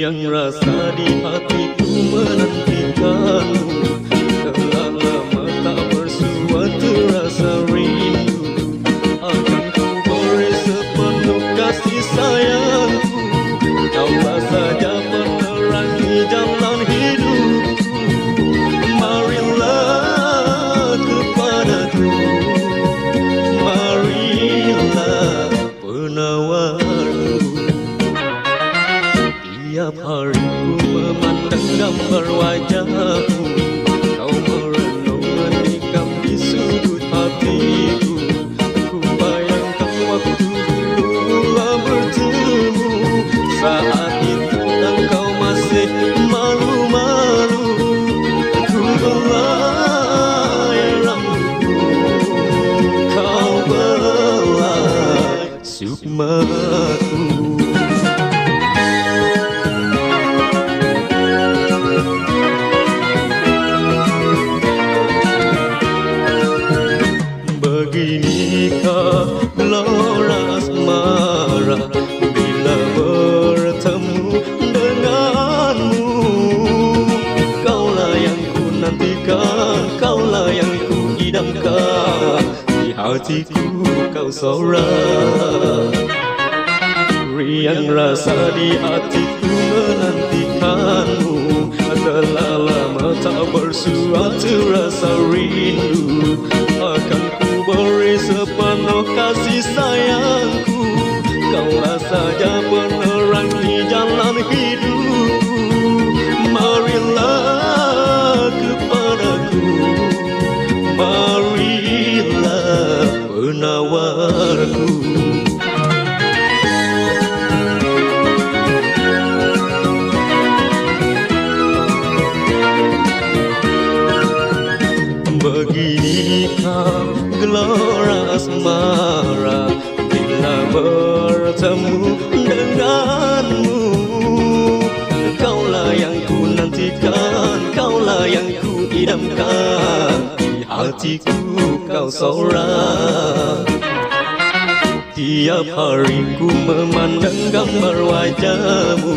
Riang rasa di hatiku menantikanmu Telah lama tak bersua terasa rindu. Akan ku beri sepenuh kasih sayangku. Kaulah saja menerangi jalan hidupku. Marilah kepadaku. Marilah penawarku Tiap hari ku memandang gambar wajahmu Kau merenung menikam di sudut hatiku. Ku bayangkan waktu dulu bertemu Saat itu engkau masih malu-malu. Ku belai rambutku Kau belai sukmaku Kaulah yang ku idamkan Di hatiku kau seorang Riang rasa di hatiku menantikanmu Telah lama tak bersua terasa rindu. Akan ku beri sepenuh kasih sayangku Kaulah saja Beginikah gelora asmara Bila bertemu denganmu Kaulah yang ku nantikan Kaulah yang ku idamkan Di hatiku kau seorang. Tiap hari ku memandang gambar wajahmu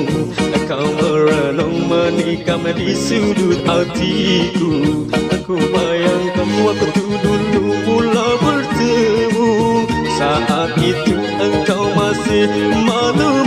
Kau merenung menikam di sudut hatiku Aku bayangkan waktu dulu mula bertemu. Saat itu engkau masih malu